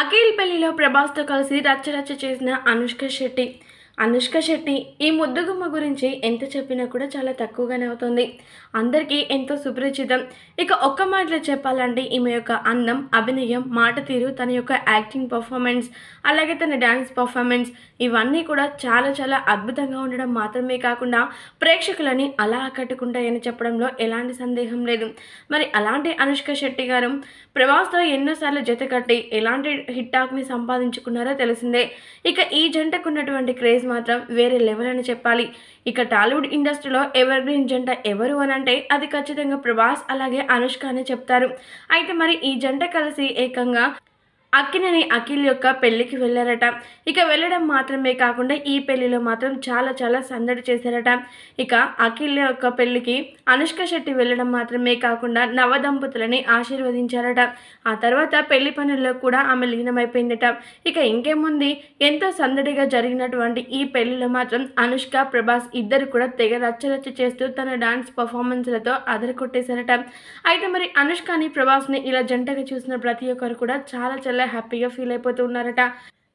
అఖిల్ పెళ్ళిలో ప్రభాస్తో కలిసి రచ్చరచ్చ చేసిన అనుష్క శెట్టి. అనుష్క శెట్టి ఈ ముద్దుగుమ్మ గురించి ఎంత చెప్పినా కూడా చాలా తక్కువగానే అవుతుంది. అందరికీ ఎంతో సుపరిచితం. ఇక ఒక్క మాటలో చెప్పాలంటే ఈమె యొక్క అందం అభినయం మాట తీరు తన యొక్క యాక్టింగ్ పర్ఫార్మెన్స్ అలాగే తన డ్యాన్స్ పర్ఫార్మెన్స్ ఇవన్నీ కూడా చాలా చాలా అద్భుతంగా ఉండడం మాత్రమే కాకుండా ప్రేక్షకులని అలా ఆకట్టుకుంటాయని చెప్పడంలో ఎలాంటి సందేహం లేదు. మరి అలాంటి అనుష్క శెట్టి గారు ప్రభాస్తో ఎన్నోసార్లు జతకట్టి ఎలాంటి హిట్ టాక్ని సంపాదించుకున్నారో తెలిసిందే. ఇక ఈ జంటకు ఉన్నటువంటి క్రేజ్ మాత్రం వేరే లెవెల్ అని చెప్పాలి. ఇక టాలీవుడ్ ఇండస్ట్రీలో ఎవర్ గ్రీన్ జంట ఎవరు అని అంటే అది ఖచ్చితంగా ప్రభాస్ అలాగే అనుష్క అనే చెప్తారు. అయితే మరి ఈ జంట కలిసి ఏకంగా అక్కినని అఖిల్ యొక్క పెళ్ళికి వెళ్ళారట. ఇక వెళ్ళడం మాత్రమే కాకుండా ఈ పెళ్ళిలో మాత్రం చాలా చాలా సందడి చేశారట. ఇక అఖిల్ యొక్క పెళ్ళికి అనుష్క శెట్టి వెళ్ళడం మాత్రమే కాకుండా నవ దంపతులని ఆశీర్వదించారట. ఆ తర్వాత పెళ్ళి పనుల్లో కూడా ఆమె లీనమైపోయిందట. ఇక ఇంకేముంది? ఎంతో సందడిగా జరిగినటువంటి ఈ పెళ్ళిలో మాత్రం అనుష్క ప్రభాస్ ఇద్దరు కూడా తెగ రచ్చరచ్చ చేస్తూ తన డాన్స్ పర్ఫార్మెన్స్లతో అదరకొట్టేశారట అయితే మరి అనుష్కని ప్రభాస్ని ఇలా జంటగా చూసిన ప్రతి ఒక్కరు కూడా చాలా చాలా హ్యాపీగా ఫీల్ అయిపోతూ ఉన్నారట.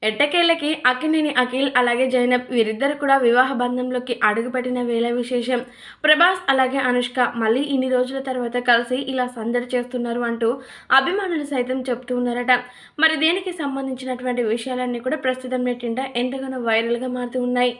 ఎట్టకేళ్ళకి అక్కినేని అఖిల్ అలాగే జైనబ్ వీరిద్దరు కూడా వివాహ బంధంలోకి అడుగుపెట్టిన వేళ విశేషం. ప్రభాస్ అలాగే అనుష్క మళ్ళీ ఇన్ని రోజుల తర్వాత కలిసి ఇలా సందడి చేస్తున్నారు అంటూ అభిమానులు సైతం చెప్తూ ఉన్నారట. మరి దీనికి సంబంధించినటువంటి విషయాలన్నీ కూడా ప్రస్తుతం నెట్టింట ఎంతగానో వైరల్గా మారుతూ ఉన్నాయి.